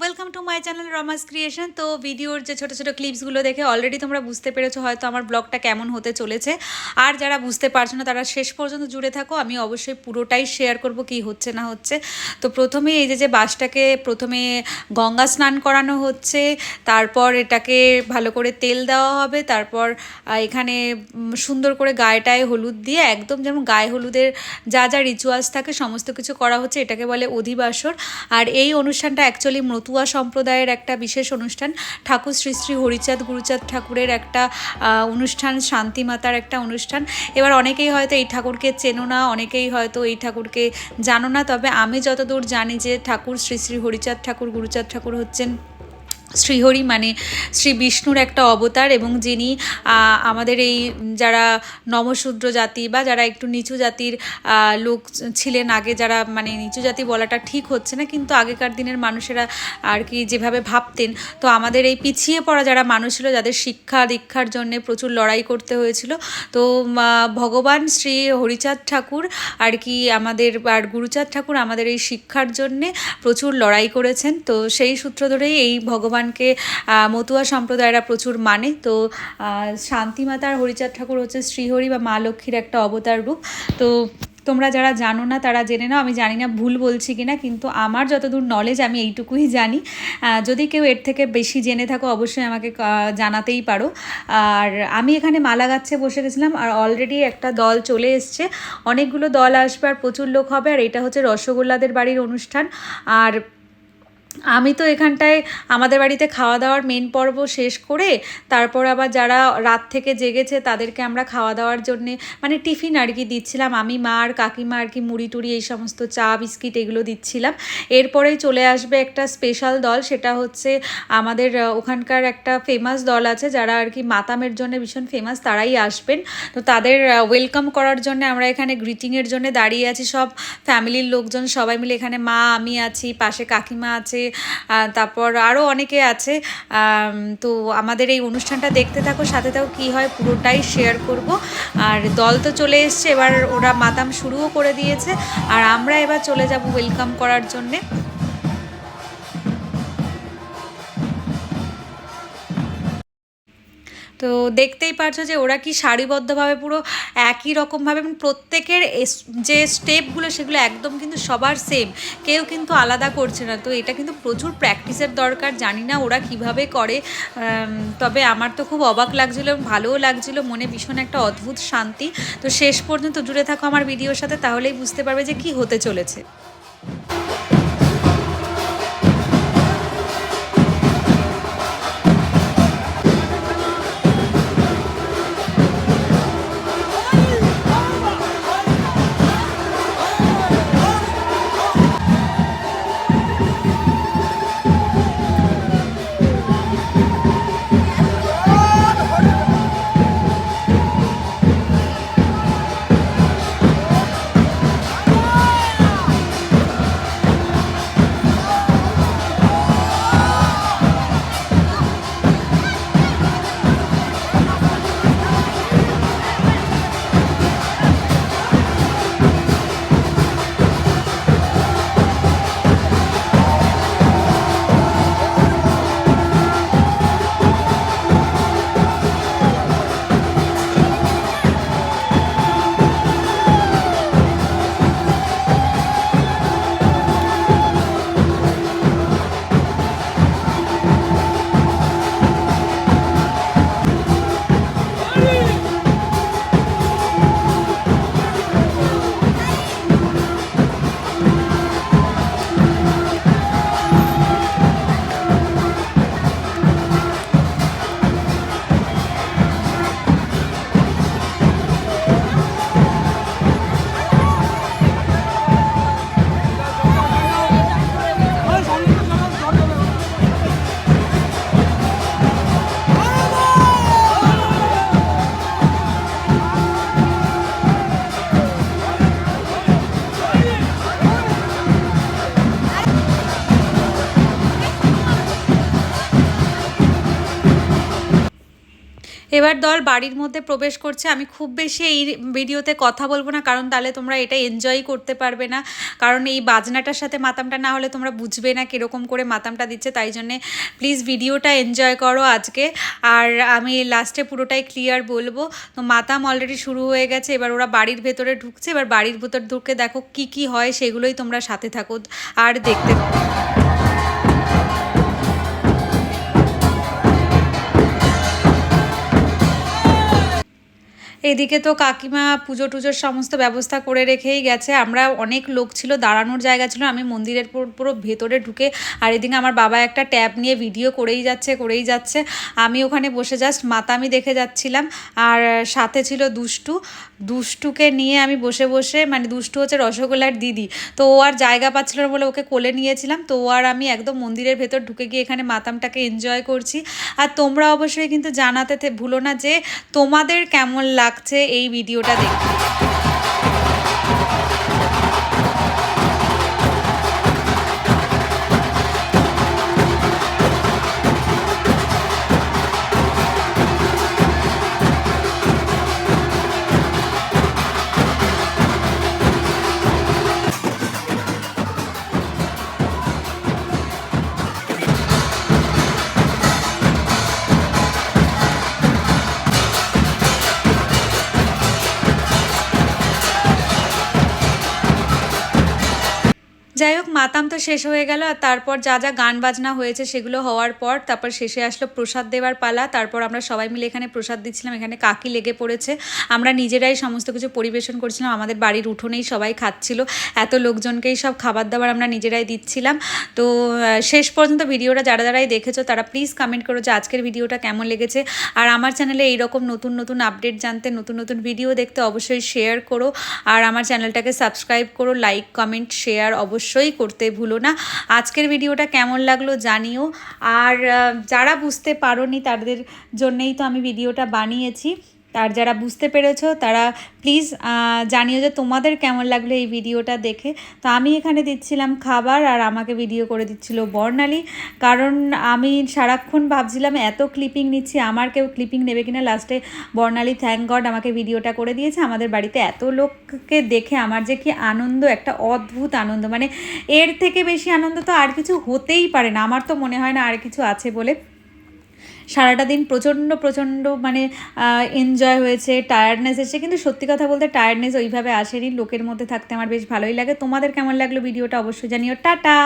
Welcome to my channel Roma's creation তো ভিডিওর যে ছোটো ছোটো ক্লিপসগুলো দেখে অলরেডি তোমরা বুঝতে পেরেছ, হয়তো আমার ব্লগটা কেমন হতে চলেছে। আর যারা বুঝতে পারছ না, তারা শেষ পর্যন্ত জুড়ে থাকো। আমি অবশ্যই পুরোটাই শেয়ার করব কি হচ্ছে না হচ্ছে। তো প্রথমে এই যে যে বাসটাকে প্রথমে গঙ্গা স্নান করানো হচ্ছে, তারপর এটাকে ভালো করে তেল দেওয়া হবে, তারপর এখানে সুন্দর করে গায়েটায় হলুদ দিয়ে, একদম যেমন গায়ে হলুদের যা যা রিচুয়ালস থাকে, সমস্ত কিছু করা হচ্ছে, এটাকে বলে অধিবাসর। আর এই অনুষ্ঠানটা অ্যাকচুয়ালি মতুয়া সম্প্রদায়ের একটা বিশেষ অনুষ্ঠান। ঠাকুর শ্রী শ্রী হরিচাঁদ গুরুচাঁদ ঠাকুরের একটা অনুষ্ঠান শান্তিমাতার একটা অনুষ্ঠান। এবার অনেকেই হয়তো এই ঠাকুরকে চেনো না, অনেকেই হয়তো এই ঠাকুরকে জানো না। তবে আমি যতদূর জানি যে ঠাকুর শ্রী শ্রী হরিচাঁদ ঠাকুর, গুরুচাঁদ ঠাকুর হচ্ছেন শ্রীহরি মানে শ্রী বিষ্ণুর একটা অবতার এবং যিনি আমাদের এই যারা নমশূদ্র জাতি বা যারা একটু নিচু জাতির লোক ছিলেন আগে যারা মানে নিচু জাতি বলাটা ঠিক হচ্ছে না, কিন্তু আগেকার দিনের মানুষেরা আর কি যেভাবে ভাবতেন, তো আমাদের এই পিছিয়ে পড়া যারা মানুষ ছিল, যাদের শিক্ষা দীক্ষার জন্য প্রচুর লড়াই করতে হয়েছিল, তো ভগবান শ্রী হরিচাঁদ ঠাকুর আর কি আমাদের, আর গুরুচাঁদ ঠাকুর আমাদের এই শিক্ষার জন্যে প্রচুর লড়াই করেছেন, তো সেই সূত্র ধরেই এই ভগবানকে মতুয়া সম্প্রদায়রা প্রচুর মানে। তো আহ, শান্তিমাতা আর হরিচাঁদ ঠাকুর হচ্ছে শ্রীহরি বা মা লক্ষ্মীর একটা অবতার রূপ। তো তোমরা যারা জানো না তারা জেনে নাও। আমি জানি না ভুল বলছি কি না কিন্তু আমার যতদূর নলেজ আমি এইটুকুই জানি। যদি কেউ এর থেকে বেশি জেনে থাকো অবশ্যই আমাকে জানাতেই পারো। আর আমি এখানে মালা গাচ্ছে বসে গেছিলাম আর অলরেডি একটা দল চলে এসছে। অনেকগুলো দল আসবে আর প্রচুর লোক হবে। আর এটা হচ্ছে রসগোল্লাদের বাড়ির অনুষ্ঠান। আর আমি তো এখানটায় আমাদের বাড়িতে খাওয়া দাওয়ার মেন পর্ব শেষ করে তারপর আবার যারা রাত থেকে জেগেছে তাদেরকে আমরা খাওয়া দাওয়ার জন্যে মানে টিফিন আর কি দিচ্ছিলাম। আমি মা আর কাকিমা আর কি মুড়ি টুড়ি এই সমস্ত চা, বিস্কিট এগুলো দিচ্ছিলাম। এরপরেই চলে আসবে একটা স্পেশাল দল, সেটা হচ্ছে আমাদের ওখানকার একটা ফেমাস দল আছে যারা আর কি মাতামের জন্য ভীষণ ফেমাস তারাই আসবেন। তো তাদের ওয়েলকাম করার জন্য আমরা এখানে গ্রিটিংয়ের জন্য দাঁড়িয়ে আছি। সব ফ্যামিলির লোকজন সবাই মিলে এখানে মা, আমি আছি, পাশে কাকিমা আছে তারপর আরও অনেকে আছে তো আমাদের এই অনুষ্ঠানটা দেখতে থাকো, সাথে থাকো, কী হয় পুরোটাই শেয়ার করব। আর দল তো চলে এসছে, এবার ওরা মাতাম শুরুও করে দিয়েছে, আর আমরা এবার চলে যাব ওয়েলকাম করার জন্যে। তো দেখতেই পারছ যে ওরা কি সারিবদ্ধভাবে পুরো একই রকমভাবে এবং প্রত্যেকের যে স্টেপগুলো সেগুলো একদম কিন্তু সবার সেম কেউ কিন্তু আলাদা করছে না। তো এটা কিন্তু প্রচুর প্র্যাকটিসের দরকার। জানি না ওরা কীভাবে করে। তবে আমার তো খুব অবাক লাগছিল এবং ভালোও লাগছিল। মনে ভীষণ একটা অদ্ভুত শান্তি। তো শেষ পর্যন্ত জুড়ে থাকো আমার ভিডিওর সাথে, তাহলেই বুঝতে পারবে যে কি হতে চলেছে। এবার দল বাড়ির মধ্যে প্রবেশ করছে। আমি খুব বেশি এই ভিডিওতে কথা বলব না, কারণ তাহলে তোমরা এটা এনজয় করতে পারবে না। কারণ এই বাজনাটার সাথে মাতামটা না হলে তোমরা বুঝবে না কীরকম করে মাতামটা দিচ্ছে। তাই জন্যে প্লিজ ভিডিওটা এনজয় করো আজকে। আর আমি লাস্টে পুরোটাই ক্লিয়ার বলব। তো মাতাম অলরেডি শুরু হয়ে গেছে, এবার ওরা বাড়ির ভেতরে ঢুকছে। এবার বাড়ির ভেতর ঢুকে দেখো কি কি হয়, সেগুলোই তোমরা সাথে থাকো। আর দেখতে এদিকে তো কাকিমা পুজো টুজোর সমস্ত ব্যবস্থা করে রেখেই গেছে। আমরা অনেক লোক ছিল, দাঁড়ানোর জায়গা ছিল, আমি মন্দিরের পুরো ভেতরে ঢুকে আর এদিকে আমার বাবা একটা ট্যাব নিয়ে ভিডিও করেই যাচ্ছে করেই যাচ্ছে। আমি ওখানে বসে জাস্ট মাতামি দেখে যাচ্ছিলাম আর সাথে ছিল দুষ্টু। দুষ্টুকে নিয়ে আমি বসে বসে মানে দুষ্টু হচ্ছে রসগোল্লার দিদি। তো ও আর জায়গা পাচ্ছিল না বলে ওকে কোলে নিয়েছিলাম। তো ও আর আমি একদম মন্দিরের ভেতর ঢুকে গিয়ে এখানে মাতামটাকে এনজয় করছি। আর তোমরা অবশ্যই কিন্তু জানাতে ভুলো না যে তোমাদের কেমন লাগছে এই ভিডিওটা দেখে যাই হোক, মাতাম তো শেষ হয়ে গেল আর তারপর যা যা গান বাজনা হয়েছে সেগুলো হওয়ার পর তারপর শেষে আসলো প্রসাদ দেওয়ার পালা। তারপর আমরা সবাই মিলে এখানে প্রসাদ দিচ্ছিলাম, এখানে কাকি লেগে পড়েছে। আমরা নিজেরাই সমস্ত কিছু পরিবেশন করছিলাম, আমাদের বাড়ির উঠোনেই সবাই খাচ্ছিল। এত লোকজনকেই সব খাবার দাবার আমরা নিজেরাই দিচ্ছিলাম। তো শেষ পর্যন্ত ভিডিওটা যারা যারাই দেখেছ, তারা প্লিজ কমেন্ট করো যে আজকের ভিডিওটা কেমন লেগেছে। আর আমার চ্যানেলে এইরকম নতুন নতুন আপডেট জানতে, নতুন নতুন ভিডিও দেখতে অবশ্যই শেয়ার করো। আর আমার চ্যানেলটাকে সাবস্ক্রাইব করো লাইক কমেন্ট শেয়ার অবশ্যই করতে ভুলো না। আজকের ভিডিওটা কেমন লাগল জানিও। আর যারা বুঝতে পারোনি তাদের জন্যেই তো আমি ভিডিওটা বানিয়েছি। আর যারা বুঝতে পেরেছ, তারা প্লিজ জানিও যে তোমাদের কেমন লাগল এই ভিডিওটা দেখে। তো আমি এখানে দিচ্ছিলাম খাবার আর আমাকে ভিডিও করে দিচ্ছিল বর্ণালী। কারণ আমি সারাক্ষণ ভাবছিলাম এত ক্লিপিং নিচ্ছি, আমার কেউ ক্লিপিং নেবে কিনা? লাস্টে বর্ণালী থ্যাংক গড আমাকে ভিডিওটা করে দিয়েছে। আমাদের বাড়িতে এত লোককে দেখে আমার যে কি আনন্দ, একটা অদ্ভুত আনন্দ। মানে এর থেকে বেশি আনন্দ তো আর কিছু হতেই পারে না। আমার তো মনে হয় না আর কিছু আছে বলে। সারাটা দিন প্রচণ্ড প্রচণ্ড মানে এনজয় হয়েছে টায়ার্ডনেস এসেছে। কিন্তু সত্যি কথা বলতে টায়ার্ডনেস ওইভাবে আসেনি। লোকের মধ্যে থাকতে আমার বেশ ভালোই লাগে। তোমাদের কেমন লাগল ভিডিওটা অবশ্যই জানিও। টাটা!